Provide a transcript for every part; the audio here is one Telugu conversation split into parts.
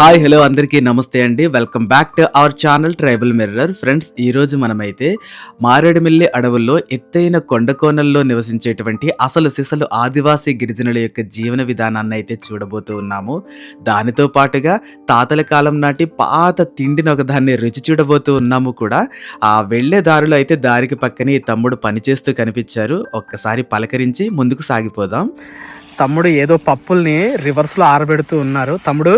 హాయ్ హలో అందరికీ నమస్తే అండి. Welcome back to our channel tribal mirror. Friends ఈరోజు మనమైతే మారేడుమిల్లి అడవుల్లో ఎత్తైన కొండకోనల్లో నివసించేటువంటి అసలు సిసలు ఆదివాసీ గిరిజనుల యొక్క జీవన విధానాన్ని అయితే చూడబోతూ ఉన్నాము. దానితో పాటుగా తాతల కాలం నాటి పాత తిండిని ఒకదాన్ని రుచి చూడబోతూ ఉన్నాము కూడా. ఆ వెళ్ళే దారిలో అయితే దారికి పక్కనే తమ్ముడు పనిచేస్తూ కనిపించారు. ఒక్కసారి పలకరించి ముందుకు సాగిపోదాం. తమ్ముడు ఏదో పప్పుల్ని రివర్స్లో ఆరబెడుతూ ఉన్నారు. తమ్ముడు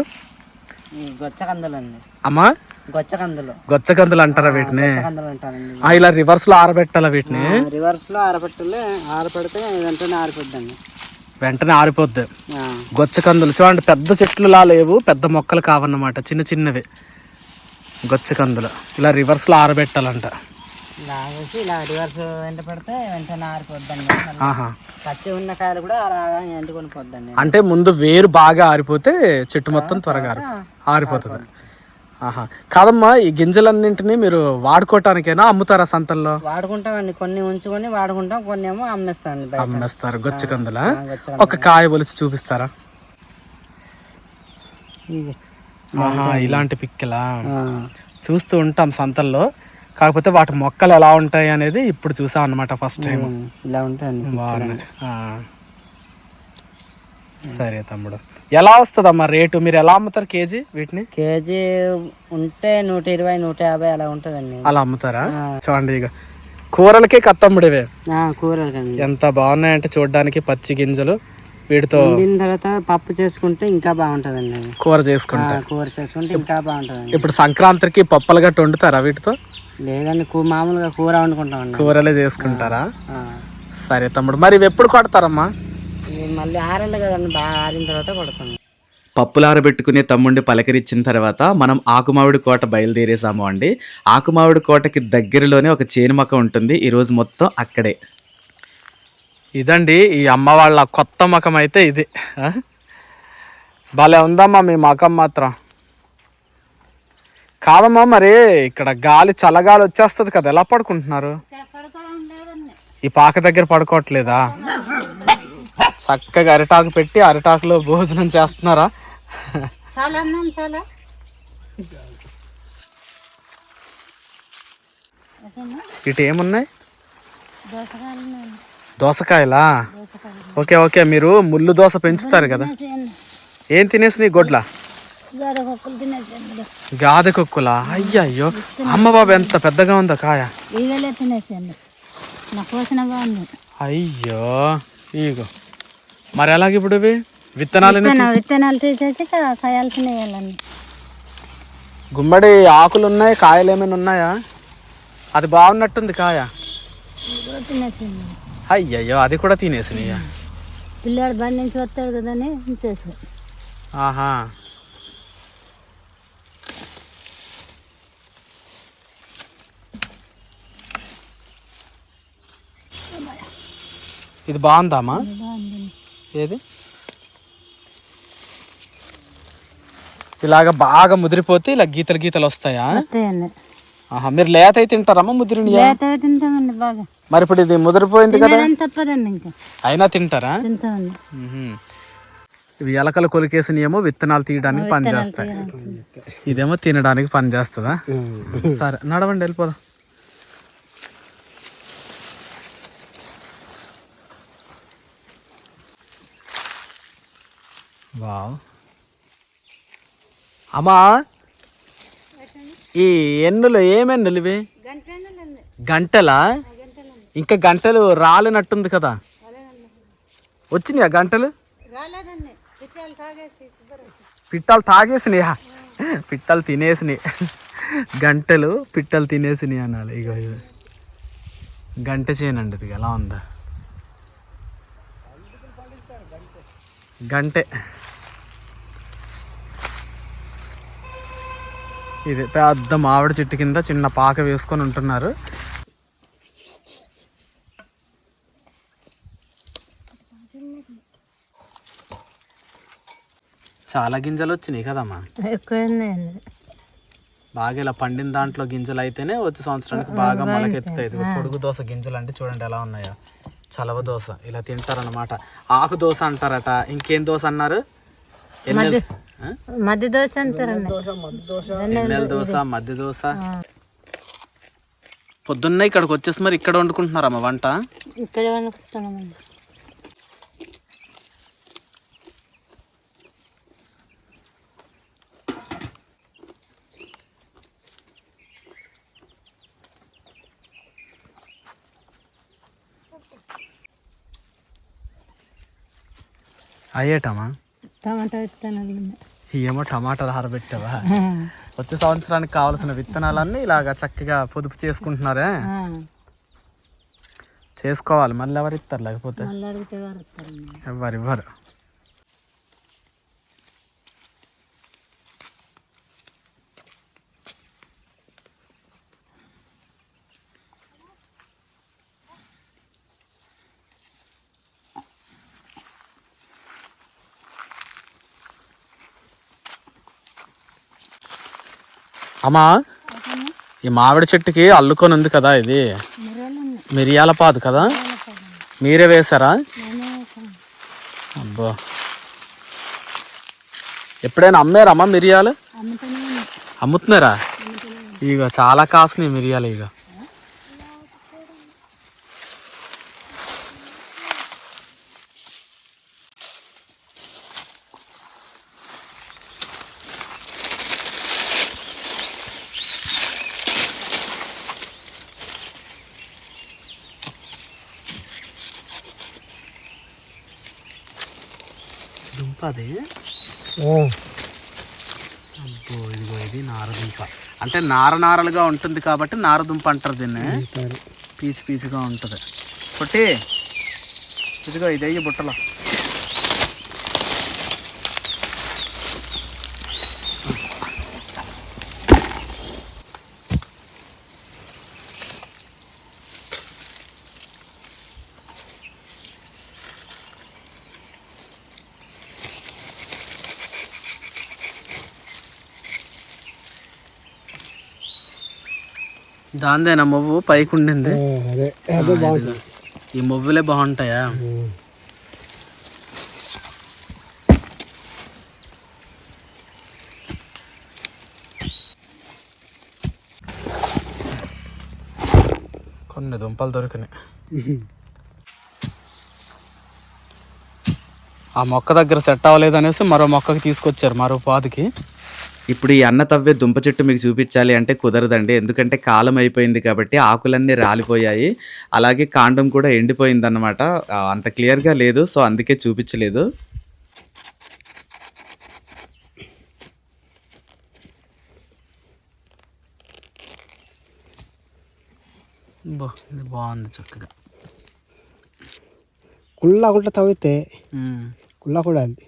అమ్మా? గొచ్చకందులు. గొచ్చకందులు అంటారా వీటిని? గొచ్చకందులు అంటారండి. ఆ, ఇలా రివర్స్లో ఆరబెట్టాలా వీటిని? రివర్స్లో ఆరపెట్టలే ఆరపెడితే వెంటనే ఆరిపోద్దండి. వెంటనే ఆరిపోద్ది. ఆ, గొచ్చకందులు. చూడండి పెద్ద చెట్లులా లేవు పెద్ద మొక్కలు కావన్నమాట చిన్న చిన్నవి. గొచ్చకందులు. ఇలా రివర్స్లో ఆరబెట్టాలంట. లాగేసి ఇలా రివర్స్ వెంట పెడితే వెంటనే ఆరిపోద్దండి. పచ్చి ఉన్న కాయలు కూడా ఎండుకొని పోద్దండి అంటే ముందు వేరు బాగా ఆరిపోతే చెట్టు మొత్తం త్వరగా ఆరి ఆరిపోతుంది. ఆహా. కాదమ్మా ఈ గింజలన్నింటినీ మీరు వాడుకోవటానికైనా అమ్ముతారా సంతల్లో? వాడుకుంటామండి. కొన్ని ఉంచుకొని వాడుకుంటాం కొన్ని ఏమో అమ్మేస్తామండి అమ్మేస్తారు. గొచ్చకందుల. ఒక కాయ ఒలిసి చూపిస్తారా? ఆహా ఇలాంటి పిక్కలా? చూస్తూ ఉంటాం సంతల్లో. కాకపోతే వాటి మొక్కలు ఎలా ఉంటాయి అనేది ఇప్పుడు చూసాం అనమాట ఫస్ట్ టైం ఇలా ఉంటాయండి బాగున్నాయి. సరే తమ్ముడు. ఎలా వస్తుందమ్మా రేటు? మీరు ఎలా అమ్ముతారు కేజీ వీటిని? కేజీ ఉంటే నూట ఇరవై నూట యాభై అలా ఉంటుందండి. అలా అమ్ముతారా. చూడండి ఇక కూరలకే కత్తమ్ముడివే ఆ, కూరలకండి. ఎంత బాగున్నాయంటే చూడడానికి పచ్చి గింజలు. వీటితో తర్వాత పప్పు చేసుకుంటే ఇంకా బాగుంటుందండి. కూర చేసుకుంటా. కూర చేసుకుంటే ఇంకా బాగుంటుందండి. ఇప్పుడు సంక్రాంతికి పప్పలు గట్ట వండుతారా వీటితో? లేదండి కూ మామూలుగా కూర వండుకుంటామండి కూరలే చేసుకుంటారా? ఆ. సరే తమ్ముడు మరి ఇవి ఎప్పుడు కొడతారమ్మా? మళ్ళీ ఆరాలి కదండి బాగా ఆరిన తర్వాత పడుతుంది పప్పులారబెట్టుకునే తమ్ముడిని పలకరించిన తర్వాత మనం ఆకుమావిడి కోట బయలుదేరేసాము అండి. ఆకుమావిడి కోటకి దగ్గరలోనే ఒక చేను మొక్క ఉంటుంది ఈరోజు మొత్తం అక్కడే. ఇదండి ఈ అమ్మ వాళ్ళ కొత్త మకం అయితే ఇది? భలే ఉందమ్మా మీ మకం మాత్రం. కాదమ్మా మరి ఇక్కడ గాలి చల్లగాలి వచ్చేస్తుంది కదా ఎలా పడుకుంటున్నారు? ఈ పాక దగ్గర పడుకోవట్లేదా? చక్కగా అరిటాకు పెట్టి అరిటాకులో భోజనం చేస్తున్నారా? ఇటు ఏమున్నాయి? దోసకాయలా ఓకే ఓకే మీరు ముళ్ళు దోస పెంచుతారు కదా. ఏం తినేసి నీ గొడ్ల? గాదె కుక్కులా? అయ్యయ్యో. అమ్మ బాబు ఎంత పెద్దగా ఉందా కాయ? అయ్యో. ఇగో. మరి ఎలాగ ఇప్పుడు ఇవి? విత్తనాలు విత్తనాలు తీసేసి గుమ్మడి ఆకులు ఉన్నాయి కాయలు ఏమైనా ఉన్నాయా? అది బాగున్నట్టుంది కాయ. అయ్యయ్యో అది కూడా తినేసినాయా? పిల్లాడు బండి నుంచి వస్తాడు కదని ఆహా. ఇది బాగుందామా? బాగుంది ఏది? ఇలాగ బాగా ముదిరిపోతే ఇలా గీతలు గీతలు వస్తాయా? ఆహా మీరు లేత అయితే తింటారమ్మా ముదిరినియా? లేతవి తింటామండి బాగా. మరి ఇప్పుడు ఇది ముదిరిపోయింది కదా? అయినా తింటారా. ఇవి ఎలకలు కొలికేసినేమో విత్తనాలు తీయడానికి పని చేస్తాయి. ఇదేమో తినడానికి పని చేస్తుందా? సరే నడవండి వెళ్ళిపోదాం. అమ్మా ఈ ఎన్నులు ఏమెన్నులు ఇవి? గంటలా? ఇంకా గంటలు రాలినట్టుంది కదా. వచ్చినాయా గంటలు? పిట్టాలు తాగేసినాయా? పిట్టలు తినేసినాయి. గంటలు పిట్టలు తినేసినాయి అనాలి ఇగో గంట చేయనండి ఇది. ఎలా ఉందా? గంటే. ఇది పెద్ద మామిడి చెట్టు కింద చిన్న పాక వేసుకొని ఉంటున్నారు. చాలా గింజలు వచ్చినాయి కదమ్మా? బాగా ఇలా పండిన దాంట్లో గింజలు అయితేనే వచ్చే సంవత్సరానికి బాగా మొలకెత్తుతాయి. పొడుగు దోశ గింజలు అంటే చూడండి ఎలా ఉన్నాయో. చలవ దోశ ఇలా తింటారన్నమాట. ఆకు దోశ అంటారట. ఇంకేం దోశ అన్నారు? మధ్య దోశ దోశ మధ్య దోశ పొద్దున్నే ఇక్కడికి వచ్చేసి మరి ఇక్కడ వండుకుంటున్నారమ్మ వంట? ఇక్కడ వండుకుంటామండి అయ్యేటమ్మా టమాటా విత్తనాలు ఏమో టమాటాలు ఆరబెట్టావా? వచ్చే సంవత్సరానికి కావాల్సిన విత్తనాలన్నీ ఇలాగా చక్కగా పొదుపు చేసుకుంటున్నారే? చేసుకోవాలి. మళ్ళీ ఎవరు ఇస్తారు లేకపోతే ఎవరు ఇవ్వరు. అమ్మా ఈ మామిడి చెట్టుకి అల్లుకొని ఉంది కదా ఇది. మిరియాల పాదు కదా? మీరే వేశారా? అబ్బా. ఎప్పుడైనా అమ్మారమ్మా మిరియాలు? అమ్ముతున్నారా? ఇక చాలా కాసినాయి మిరియాలు ఇక దుంప అది అబ్బో ఇదిగో ఇది నారదుంప. అంటే నార నారలుగా ఉంటుంది కాబట్టి నారదుంప అంటారు దీన్ని. పీచు పీచుగా ఉంటుంది. కొట్టి ఇదిగో ఇది అయ్యి బుట్టలో. దాందేనా మొవ్వు? పైకి ఉండింది. ఈ మొవ్వులే బాగుంటాయా? కొన్ని దుంపలు దొరికినాయి. ఆ మొక్క దగ్గర సెట్ అవ్వలేదు అనేసి మరో మొక్కకి తీసుకొచ్చారు మరో పాదికి ఇప్పుడు ఈ అన్న తవ్వే దుంప చెట్టు మీకు చూపించాలి అంటే కుదరదండి. ఎందుకంటే కాలం అయిపోయింది కాబట్టి ఆకులన్నీ రాలిపోయాయి. అలాగే కాండం కూడా ఎండిపోయింది అనమాట అంత క్లియర్గా లేదు సో అందుకే చూపించలేదు. బాగుంది చక్కగా. కుళ్ళ కూడా తవ్వితే. కుళ్ళ కూడా అది.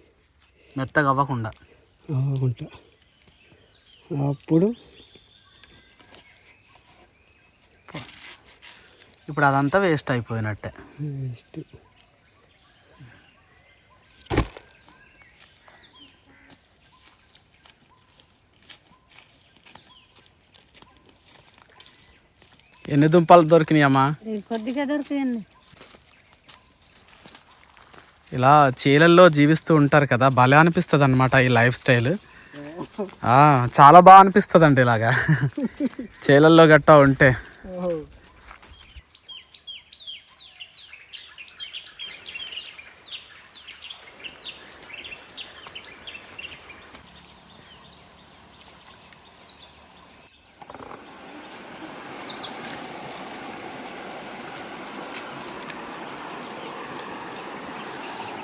మెత్తగా అవ్వకుండా. అవ్వకుండా. అప్పుడు ఇప్పుడు అదంతా వేస్ట్ అయిపోయినట్టే. నెక్స్ట్ ఎన్ని దుంపలు దొరికినాయమ్మా కొద్దిగా దొరుకుతాయండి ఇలా చీలల్లో జీవిస్తూ ఉంటారు కదా భలే అనిపిస్తుంది అనమాట ఈ లైఫ్ స్టైల్. చాలా బాగా అనిపిస్తుంది అండి ఇలాగా. చీలల్లో గట్టా ఉంటే.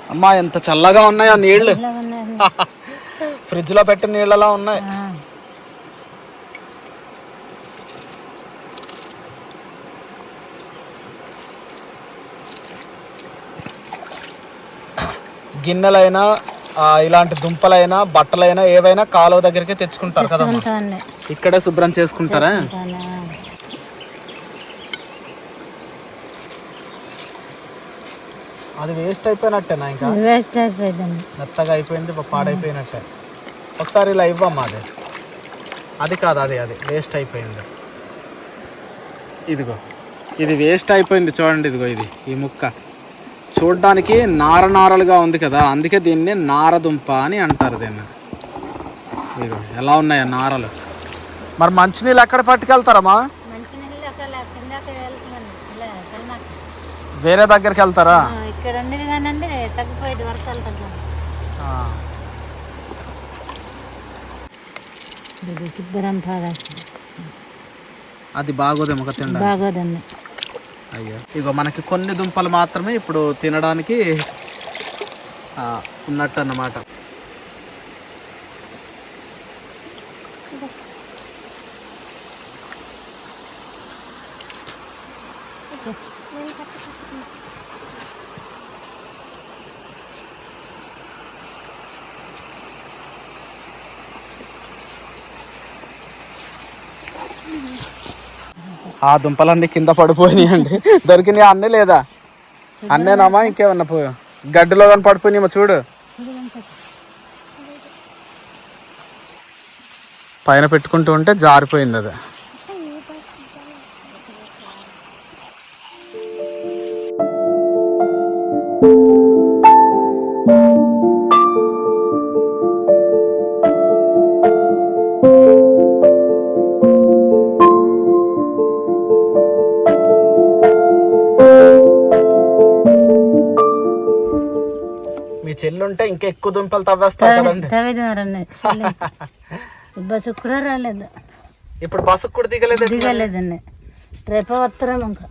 అమ్మా ఎంత చల్లగా ఉన్నాయో నీళ్ళు. ఇలా ఉన్నాయి ఫ్రిడ్జ్లో పెట్టిన నీళ్ళలా ఉన్నాయి. గిన్నెలైనా ఇలాంటి దుంపలైనా బట్టలైనా ఏవైనా కాలువ దగ్గరికి తెచ్చుకుంటారు కదా ఇక్కడే శుభ్రం చేసుకుంటారా? అది వేస్ట్ అయిపోయినట్టేనా ఇంకా? వేస్ట్ అయిపోయిందండి మెత్తగా అయిపోయింది పాడైపోయినట్టే. ఒకసారి ఇలా ఇవ్వమ్మా అది. అది కాదు అది అది. వేస్ట్ అయిపోయింది. ఇదిగో. ఇది వేస్ట్ అయిపోయింది చూడండి ఇదిగో ఇది ఈ ముక్క. చూడ్డానికి నార నారలుగా ఉంది కదా అందుకే దీన్ని నారదుంప అని అంటారు దీన్ని. ఇదిగో ఎలా ఉన్నాయి నారలు? మరి మంచినీళ్ళు ఎక్కడ పట్టుకెళ్తారమ్మా? వేరే దగ్గరికి వెళ్తారా? ఇక్కడ ఉండేది కానీ తగ్గిపోయేది వర్షాలు ఇది శుభ్రం అది బాగోదేమో ఒక తినడానికి. బాగోదండి అయ్యో. ఇగో మనకి కొన్ని దుంపలు మాత్రమే ఇప్పుడు తినడానికి ఉన్నట్టు అన్నమాట ఆ దుంపలన్నీ కింద పడిపోయినాయండి దొరికినాయి అన్నీ లేదా? అన్నేనామా ఇంకేమన్నా పోయా గడ్డిలో కానీ పడిపోయినాయేమో చూడు. పైన పెట్టుకుంటూ ఉంటే జారిపోయింది అది. ఎక్కువ దుంపలు తవ్వేస్తారు కదండి. బస్సు కూడా రాలేదు. ఇప్పుడు బస్సు కూడా దిగలేదు దిగలేదండి రేపు వస్తారేమో ఇంకా.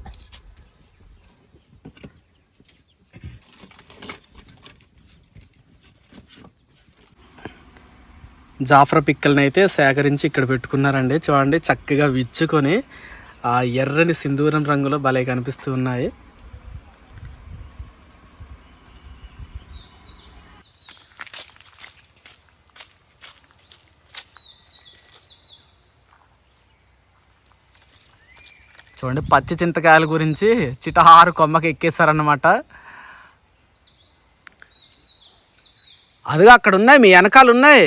జాఫ్రా పిక్కల్ని అయితే సేకరించి ఇక్కడ పెట్టుకున్నారండి. చూడండి చక్కగా విచ్చుకొని ఆ ఎర్రని సింధూరం రంగులో భలే కనిపిస్తూ ఉన్నాయి. చూడండి పచ్చి చింతకాయల గురించి చిటహారు కొమ్మకి ఎక్కేశారనమాట అదిగా అక్కడ ఉన్నాయి మీ వెనకాల ఉన్నాయి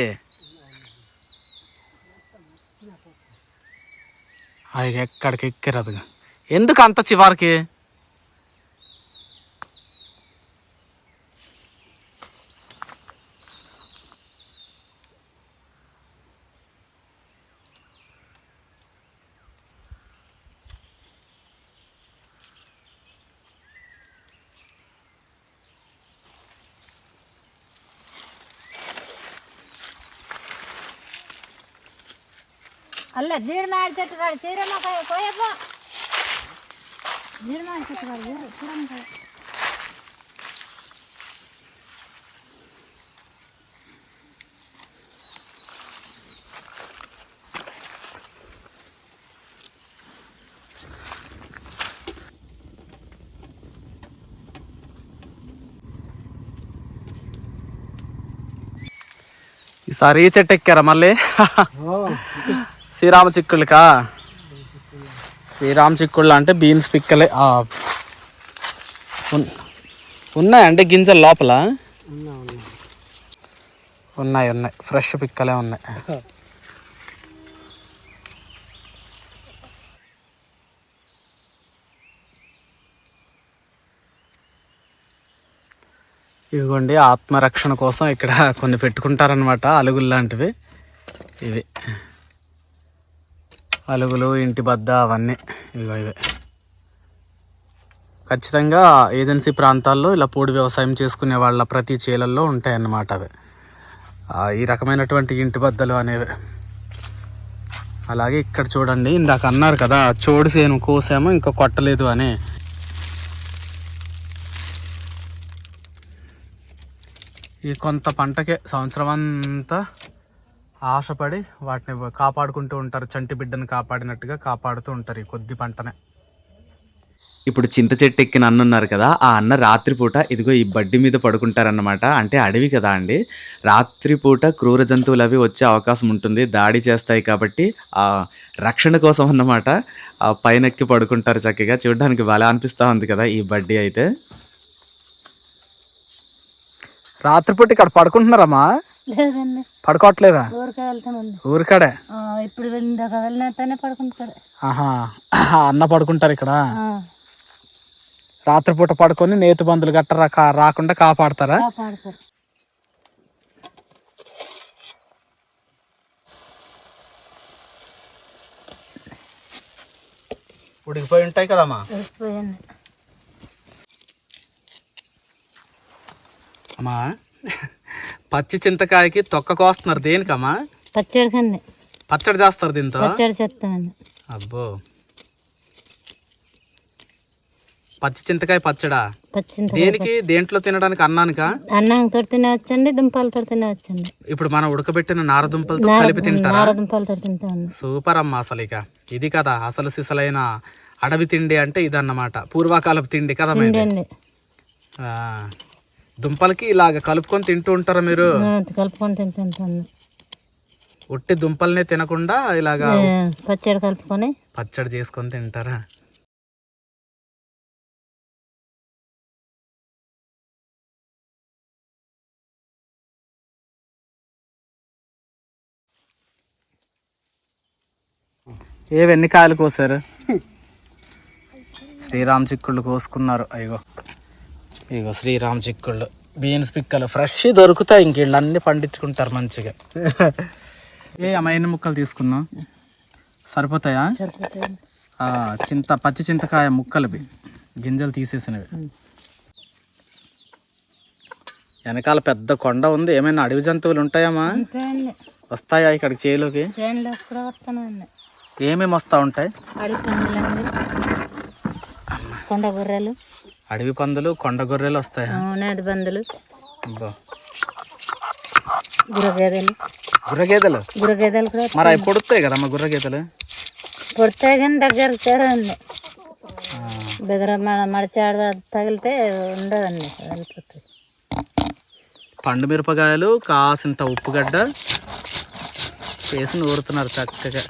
అవి ఎక్కడికి ఎక్కారు అదిగా. ఎందుకు అంత చివరికి? ಅಲ್ಲ ಜೀಡ್ ಮಾಡಿ చెట్టుగాడు చీరమ్మ కోయప్ప జీడి మాడి చెట్టుగాడు చూడు చూడమ్మ కోయ ఈసారి ఈ చెట్టు ఎక్కారా మళ్ళీ శ్రీరామ చిక్కుళ్ళకా శ్రీరామ చిక్కుళ్ళు అంటే బీన్స్ పిక్కలే ఆ, ఉన్- ఉన్నాయండి గింజలు లోపల? ఉన్నాయి ఉన్నాయి. ఫ్రెష్ పిక్కలే ఉన్నాయి. ఇదిగోండి ఆత్మరక్షణ కోసం ఇక్కడ కొన్ని పెట్టుకుంటారనమాట అలుగులు లాంటివి. ఇవి. అలుగులు ఇంటి బద్ద అవన్నీ. ఇవి ఇవే. ఖచ్చితంగా ఏజెన్సీ ప్రాంతాల్లో ఇలా పోడు వ్యవసాయం చేసుకునే వాళ్ళ ప్రతి చేలల్లో ఉంటాయన్నమాట అవి. ఈ రకమైనటువంటి ఇంటి బద్దలు అనేవి. అలాగే ఇక్కడ చూడండి ఇందాక అన్నారు కదా చోడు సేను కోసాము ఇంకా కొట్టలేదు అని. ఈ కొంత పంటకే సంవత్సరం అంతా ఆశపడి వాటిని కాపాడుకుంటూ ఉంటారు చంటి బిడ్డను కాపాడినట్టుగా కాపాడుతూ ఉంటారు ఈ కొద్ది పంటనే. ఇప్పుడు చింత చెట్టు ఎక్కిన అన్న ఉన్నారు కదా ఆ అన్న రాత్రిపూట ఇదిగో ఈ బడ్డి మీద పడుకుంటారన్నమాట. అంటే అడవి కదా అండి. రాత్రిపూట క్రూర జంతువులు అవి వచ్చే అవకాశం ఉంటుంది దాడి చేస్తాయి కాబట్టి ఆ రక్షణ కోసం అన్నమాట ఆ పైన ఎక్కి పడుకుంటారు చక్కగా. చూడడానికి భలే అనిపిస్తూ ఉంది కదా ఈ బడ్డీ అయితే. రాత్రిపూట ఇక్కడ పడుకుంటున్నారమ్మా. పడుకోవట్లేదా? ఊరికాడే? ఇప్పుడు పడుకుంటారు. ఆహా అన్న పడుకుంటారు ఇక్కడ. రాత్రిపూట పడుకొని నేతి బందులు గట్ట రాకుండా కాపాడతారా? ఉడికిపోయి ఉంటాయి కదమ్మా? అమ్మా పచ్చి చింతకాయకి తొక్క కోస్తున్నారు దేనికమ్మా? పచ్చడి పచ్చడి చేస్తారు దీంతో? పచ్చడి చేస్తామండి అబ్బో. పచ్చి చింతకాయ పచ్చడా? దేనికి? దేంట్లో తినడానికి అన్నానికా? అన్నంతో తినవచ్చండి దుంపలతో తినవచ్చండి ఇప్పుడు మనం ఉడకబెట్టిన కలిపి నార దుంపలతో తింటామండి సూపర్ అమ్మా అసలు ఇక. ఇది కదా అసలు సిసలైన అడవి తిండి అంటే ఇదన్నమాట. పూర్వకాలపు తిండి కదా దుంపలకి ఇలాగ కలుపుకొని తింటూ ఉంటారా మీరు? కలుపుకొని తింటుంటాను ఉట్టి దుంపల్నే తినకుండా ఇలాగా పచ్చడి కలుపుకొని. పచ్చడి చేసుకొని తింటారా? ఏవెన్ని కాయలు కోసారు? శ్రీరామ్ చిక్కుళ్ళు కోసుకున్నారు. అయ్యో. ఇగో శ్రీరామ్ చిక్కుళ్ళు. బీన్స్ పిక్కలు ఫ్రెష్ దొరుకుతాయి ఇంక వీళ్ళు అన్ని పండించుకుంటారు మంచిగా. ఏ అమ్మ ఎన్ని ముక్కలు తీసుకున్నాం సరిపోతాయా? చింత పచ్చి చింతకాయ ముక్కలవి గింజలు తీసేసినవి. వెనకాల పెద్ద కొండ ఉంది. ఏమైనా అడవి జంతువులు ఉంటాయమ్మా వస్తాయా ఇక్కడికి చేలోకి? ఏమేమి వస్తూ ఉంటాయి? కొండ గొర్రెలు. అడవి పందులు కొండ గొర్రెలు వస్తాయా? నేతి పందులు. గుర్రగేదెలు. గుర్రగేదెలు? గుర్రగేదెలు కూడా మరి అవి పొడుతాయి కదమ్మా గుర్రగేదెలు? పుడితే కానీ దగ్గర చేరండి బెదర మన మడిచాడ తగిలితే ఉండదండి వెళ్ళిపోతుంది పండు మిరపకాయలు కాసింత ఉప్పుగడ్డ వేసి నూరుతున్నారు చక్కగా.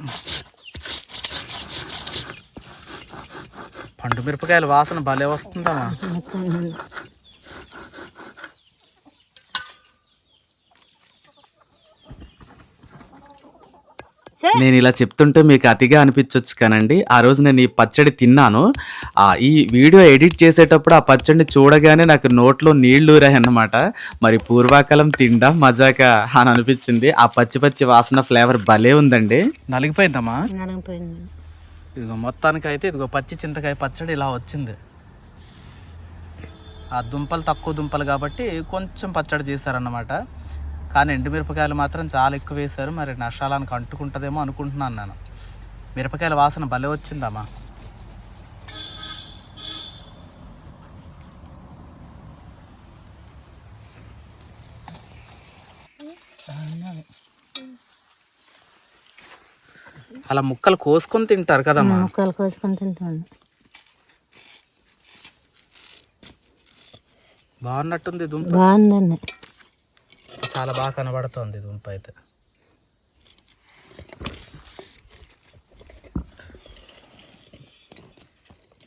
పండు మిరపకాయల వాసన భలే వస్తుందమ్మా. నేను ఇలా చెప్తుంటే మీకు అతిగా అనిపించవచ్చు కానండి. ఆ రోజు నేను ఈ పచ్చడి తిన్నాను. ఆ ఈ వీడియో ఎడిట్ చేసేటప్పుడు ఆ పచ్చడిని చూడగానే నాకు నోట్లో నీళ్ళు ఊరాయన్నమాట. మరి పూర్వకాలం తిండా మజాక అని అనిపించింది. ఆ పచ్చి పచ్చి వాసన ఫ్లేవర్ భలే ఉందండి. నలిగిపోయిందమ్మా. నలిగిపోయింది. ఇదిగో మొత్తానికి అయితే ఇదిగో పచ్చి చింతకాయ పచ్చడి ఇలా వచ్చింది. ఆ దుంపలు తక్కువ దుంపలు కాబట్టి కొంచెం పచ్చడి చేశారన్నమాట. కానీ ఎండుమిరపకాయలు మాత్రం చాలా ఎక్కువ వేశారు. మరి నష్టాలానికి అంటుకుంటుందేమో అనుకుంటున్నాను నేను. మిరపకాయల వాసన భలే వచ్చిందమ్మా. అలా ముక్కలు కోసుకొని తింటారు కదమ్మా ముక్కలు కోసుకొని తింటాండి బాగున్నట్టుంది దుంప? బాగుందండి. చాలా బాగా కనబడుతుంది దుంప అయితే.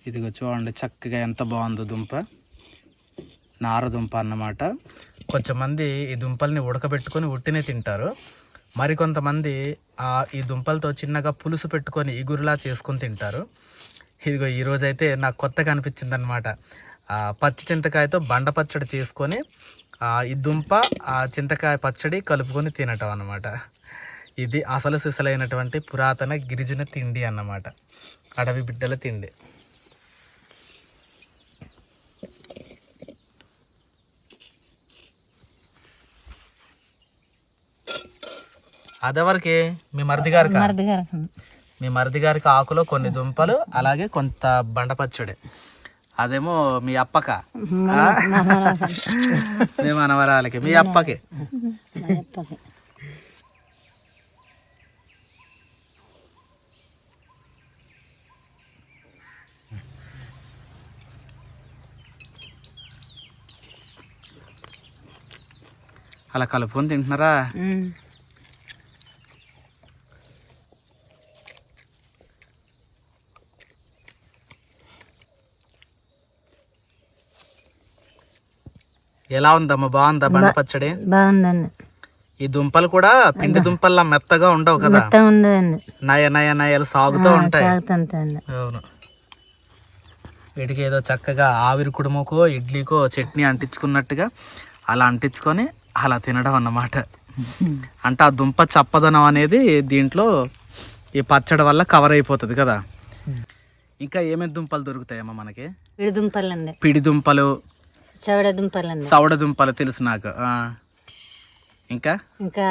ఇదిగో చూడండి చక్కగా ఎంత బాగుందో దుంప. నార దుంప అన్నమాట. కొంచెంమంది ఈ దుంపల్ని ఉడకబెట్టుకొని ఉట్టినే తింటారు. మరికొంతమంది ఈ దుంపలతో చిన్నగా పులుసు పెట్టుకొని ఇగురులా చేసుకొని తింటారు. ఇదిగో ఈరోజైతే నాకు కొత్తగా అనిపించింది అనమాట పచ్చి చింతకాయతో బండ పచ్చడి చేసుకొని ఈ దుంప ఆ చింతకాయ పచ్చడి కలుపుకొని తినటం అనమాట ఇది అసలు సిసలైనటువంటి పురాతన గిరిజన తిండి అన్నమాట. అడవి బిడ్డల తిండి. అదెవరికి? మీ మరిది గారికి? మరిది గారికి. మీ మరిది గారికి ఆకులో కొన్ని దుంపలు అలాగే కొంత బండ పచ్చడి. అదేమో మీ అప్పక. మీ మనవరాలకి. మీ అప్పకి. అలా కలుపుకొని తింటున్నారా? ఎలా ఉందమ్మా? బాగుందా బండ పచ్చడి బాగుందండి. ఈ దుంపలు కూడా పిండి దుంపల్లా మెత్తగా ఉండవు కదా? ఉండదండి నయ నయ నయలు సాగుతూ ఉంటాయి. అవును. వీటికి ఏదో చక్కగా ఆవిరి కుడుముకో ఇడ్లీకో చట్నీ అంటించుకున్నట్టుగా అలా అంటించుకొని అలా తినడం అన్నమాట. అంటే ఆ దుంప చప్పదనం అనేది దీంట్లో ఈ పచ్చడి వల్ల కవర్ అయిపోతుంది కదా? ఇంకా ఏమేమి దుంపలు దొరుకుతాయమ్మా మనకి? విడి దుంపలండి. పిడి దుంపలు చవడ దుంపలండి సౌడ దుంపలు తెలుసు నాకు. ఇంకా? ఇంకా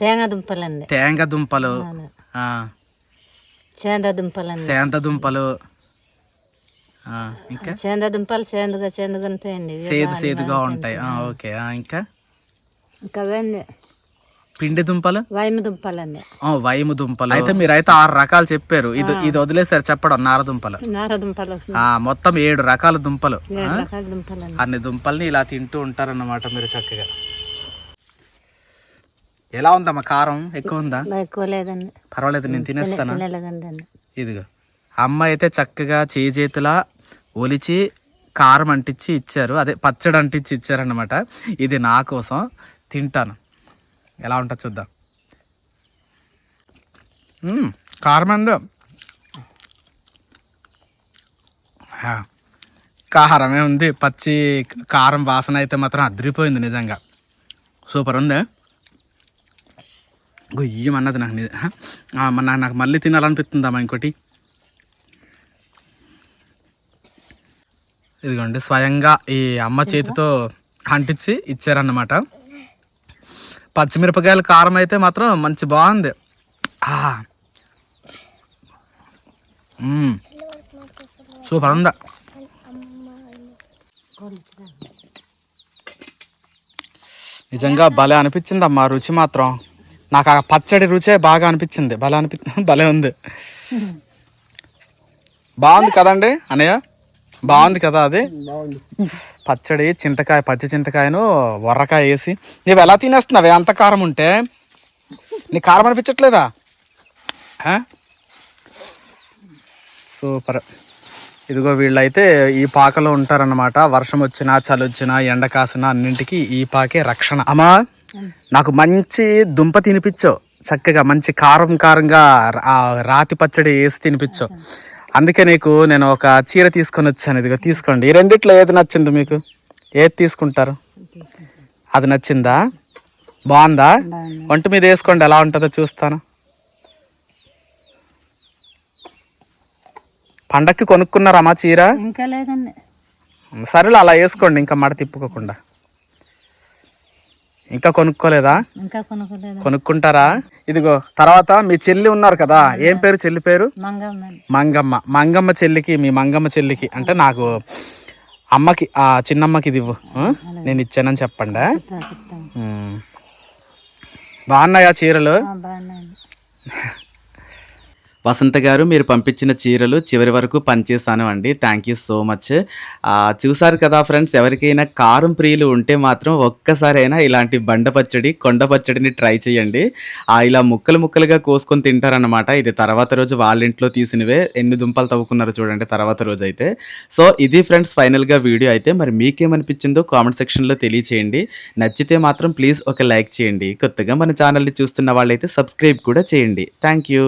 తేంగ దుంపలండి తేంగ దుంపలు. చేంద దుంపలండి సేంత దుంపలు ఇంకా? చేంద దుంపలు చేందుగా చేందుగా ఉంటాయండి. సేదు సేదుగా ఉంటాయి. ఓకే. ఇంకా? ఇంకా పిండి దుంపలు? వైమ దుంపలండి ఆ, వైము దుంపలు. అయితే మీరైతే ఆరు రకాలు చెప్పారు. ఇది ఇది వదిలేసారు చెప్పడం నార దుంపలు. నార దుంపలు మొత్తం ఏడు రకాల దుంపలు. అన్ని దుంపల్ని ఇలా తింటూ ఉంటారన్నమాట మీరు చక్కగా. ఎలా ఉందమ్మా కారం? ఎక్కువ ఉందా? ఎక్కువ లేదండి. పర్వాలేదు నేను తినేస్తాను? ఇదిగో. అమ్మ అయితే చక్కగా చేయి చేతులా ఒలిచి కారం అంటించి ఇచ్చారు. అదే పచ్చడి అంటించి ఇచ్చారన్నమాట. ఇది నా కోసం తింటాను. ఎలా ఉంటుంది చూద్దాం. కారం ఎందు కారమే ఉంది. పచ్చి కారం వాసన అయితే మాత్రం అదిరిపోయింది నిజంగా. సూపర్ ఉంది? గొయ్యమన్నది నాకు నిజ- నాకు మళ్ళీ తినాలనిపిస్తుందమ్మా ఇంకోటి? ఇదిగోండి స్వయంగా ఈ అమ్మ చేతితో అంటించి ఇచ్చారన్నమాట. పచ్చిమిరపకాయల కారం అయితే మాత్రం మంచి బాగుంది. సూపర్ ఉందా? నిజంగా భలే అనిపించింది అమ్మా రుచి మాత్రం. నాకు ఆ పచ్చడి రుచే బాగా అనిపించింది. భలే అనిపి భలే ఉంది. బాగుంది కదండి అనయ్య బాగుంది కదా అది? పచ్చడి చింతకాయ పచ్చి చింతకాయను వర్రకాయ వేసి. నువ్వు ఎలా తినేస్తున్నావే? అంత కారం ఉంటే? నీ కారం అనిపించట్లేదా? సూపర్. ఇదిగో వీళ్ళైతే ఈ పాకలో ఉంటారన్నమాట. వర్షం వచ్చినా చలి వచ్చినా ఎండ కాసినా అన్నింటికి ఈ పాకే రక్షణ. అమ్మా నాకు మంచి దుంప తినిపించావు చక్కగా మంచి కారం కారంగా రాతి పచ్చడి వేసి తినిపించావు అందుకే నీకు నేను ఒక చీర తీసుకొని వచ్చాను. ఇదిగో తీసుకోండి. ఈ రెండిట్లో ఏది నచ్చింది మీకు? ఏది తీసుకుంటారు? అది నచ్చిందా? బాగుందా? ఒంటి మీద వేసుకోండి. ఎలా ఉంటుందో చూస్తాను. పండక్కి కొనుక్కున్నారమ్మా చీర? ఇంకా లేదండి. సరేలే అలా వేసుకోండి. ఇంకా మడ తిప్పుకోకుండా. ఇంకా కొనుక్కోలేదా? ఇంకా కొనుక్కోలేదు? కొనుక్కుంటారా? ఇదిగో తర్వాత మీ చెల్లి ఉన్నారు కదా ఏం పేరు చెల్లి పేరు? మంగమ్మ మంగమ్మ. చెల్లికి మీ మంగమ్మ చెల్లికి అంటే నాకు అమ్మకి ఆ చిన్నమ్మకి ఇది ఇవ్వు? నేను ఇచ్చానని చెప్పండి. బాగున్నాయా చీరలు? వసంత గారు మీరు పంపించిన చీరలు చివరి వరకు పనిచేశాను అండి. థ్యాంక్ యూ సో మచ్ చూసారు కదా ఫ్రెండ్స్ ఎవరికైనా కారం ప్రియులు ఉంటే మాత్రం ఒక్కసారైనా ఇలాంటి బండ పచ్చడి కొండ పచ్చడిని ట్రై చేయండి. ఇలా ముక్కలు ముక్కలుగా కోసుకొని తింటారనమాట ఇది తర్వాత రోజు వాళ్ళ ఇంట్లో తీసినవే. ఎన్ని దుంపలు తవ్వుకున్నారో చూడండి తర్వాత రోజు అయితే. సో ఇది ఫ్రెండ్స్ ఫైనల్గా వీడియో అయితే మరి మీకేమనిపించిందో కామెంట్ సెక్షన్లో తెలియచేయండి. నచ్చితే మాత్రం ప్లీజ్ ఒక లైక్ చేయండి. కొత్తగా మన ఛానల్ని చూస్తున్న వాళ్ళైతే సబ్స్క్రైబ్ కూడా చేయండి. Thank you